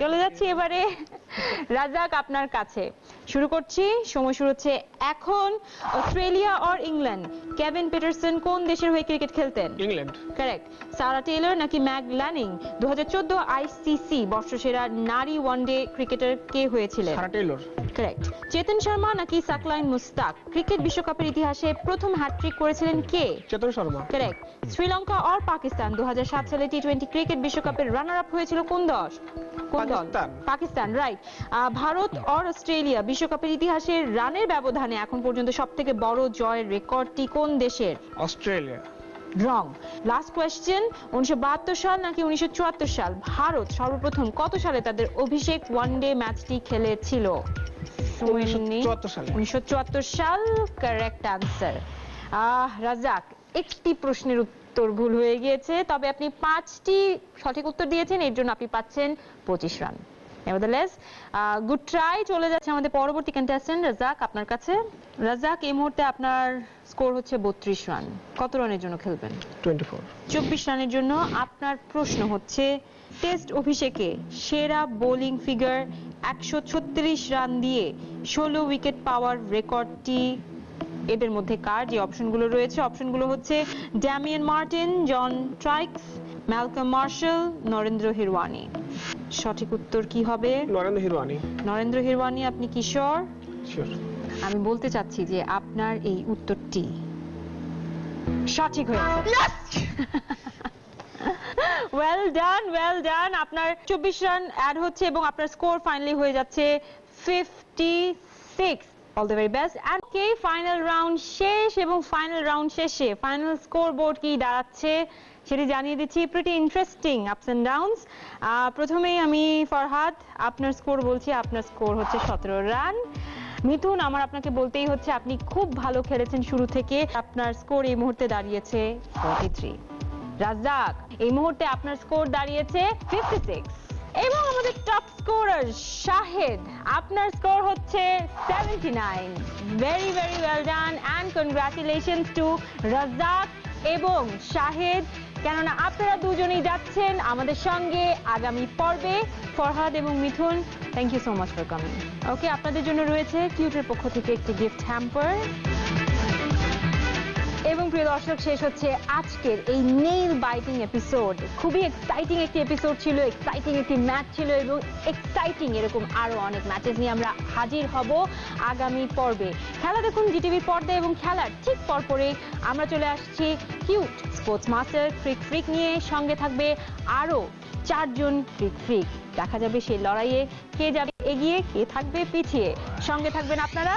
চলে যাচ্ছি এবারে। রাজাক আপনার কাছে। শুরু করছি। সময় শুরু হচ্ছে এখন। Australia or England Kevin Pietersen কোন দেশের হয়ে ক্রিকেট খেলতেন? ইংল্যান্ড কারেক্ট সারা টেলর নাকি ম্যাক ল্যানিং দু আইসিসি বর্ষসেরা নারী ওয়ানডে ক্রিকেটার কে হয়েছিলেন? Sarah Taylor correct Chetan Sharma নাকি সাকলাইন মুস্তাক ক্রিকেট বিশ্বকাপের ইতিহাসে প্রথম হ্যাট্রিক করেছিলেন কে? চেতন শর্মা কারেক্ট শ্রীলঙ্কা অর পাকিস্তান দু হাজার সাত সালে টি টোয়েন্টি ক্রিকেট বিশ্বকাপের রানার আপ হয়েছিল কোন দশ কোন দল। Pakistan right Bharat or Australia বিশ্বকাপের ইতিহাসে রানের ব্যবধানে এখন পর্যন্ত সব থেকে বড় জয়ের রেকর্ডটি কোন দেশের? অস্ট্রেলিয়া। রং। লাস্ট কোয়েশ্চেন উনিশশো সাল নাকি উনিশশো সাল? ভারত সর্বপ্রথম কত সালে তাদের অভিষেক ওয়ানডে ম্যাচটি খেলেছিল? সময় নেই। 1974 সালে। উনিশশো সাল কারেক্ট আনসার আহ রাজাক একটি প্রশ্নের উত্তর ভুল হয়ে গিয়েছে তবে আপনি পাঁচটি সঠিক উত্তর দিয়েছেন এর জন্য আপনি পাচ্ছেন পঁচিশ রান। নেভারদালেস গুড ট্রাই চলে যাচ্ছে আমাদের পরবর্তী কন্টেস্টেন্ট রাজাক আপনার কাছে। রাজাক এই মুহূর্তে আপনার স্কোর হচ্ছে বত্রিশ রান কত রানের জন্য খেলবেন? টোয়েন্টি ফোর চব্বিশ রানের জন্য আপনার প্রশ্ন হচ্ছে টেস্ট অভিষেকে সেরা বোলিং ফিগার একশো ছত্রিশ রান দিয়ে ষোলো উইকেট পাওয়ার রেকর্ডটি এদের মধ্যে কার? যে অপশনগুলো রয়েছে অপশনগুলো হচ্ছে Damien Martyn John Traicos Malcolm Marshall Narendra Hirwani. সঠিক উত্তর কি হবে? নরেন্দ্র হিরওয়ানি। নরেন্দ্র হিরওয়ানি আপনি কিশোর? আমি বলতে চাচ্ছি যে আপনার এই উত্তরটি সঠিক হয়েছে। ওয়েল ডান ওয়েল ডান আপনার চব্বিশ রান অ্যাড হচ্ছে এবং আপনার স্কোর ফাইনালি হয়ে যাচ্ছে fifty six all the very best and K final round শেষ এবং ফাইনাল রাউন্ড শেষে ফাইনাল স্কোর বোর্ড কি দাঁড়াচ্ছে সেটি জানিয়ে দিচ্ছি। Pretty interesting ups and downs প্রথমেই আমি ফরহাদ, আপনার স্কোর বলছি, আপনার স্কোর হচ্ছে সতেরো রান মিথুন আমার আপনাকে বলতেই হচ্ছে, আপনি খুব ভালো খেলেছেন শুরু থেকে। আপনার স্কোর এই মুহূর্তে দাঁড়িয়েছে ফর্টি থ্রি রাজাক এই মুহূর্তে আপনার স্কোর দাঁড়িয়েছে ফিফটি সিক্স এবং আমাদের টপ স্কোরার শাহেদ। আপনার স্কোর হচ্ছে seventy nine very very well done and congratulations to Razzak এবং শাহেদ। কেননা আপনারা দুজনেই যাচ্ছেন আমাদের সঙ্গে আগামী পর্বে। ফরহাদ এবং Mithun thank you so much for coming okay আপনাদের জন্য রয়েছে কিউটের পক্ষ থেকে একটি গিফট হ্যাম্পার এবং প্রিয় দর্শক, শেষ হচ্ছে আজকের এই নেইল বাইটিং এপিসোড খুবই এক্সাইটিং একটি এপিসোড ছিল এক্সাইটিং একটি ম্যাচ ছিল এবং এক্সাইটিং এরকম আরও অনেক ম্যাচেস নিয়ে আমরা হাজির হব আগামী পর্বে। খেলা দেখুন জিটিভির পর্দায় এবং খেলার ঠিক পরপরে আমরা চলে আসছি cute sports master freak freak নিয়ে। সঙ্গে থাকবে আরও চারজন ফ্রিক ফ্রিক দেখা যাবে সেই লড়াইয়ে কে যাবে এগিয়ে, কে থাকবে পিছিয়ে। সঙ্গে থাকবেন আপনারা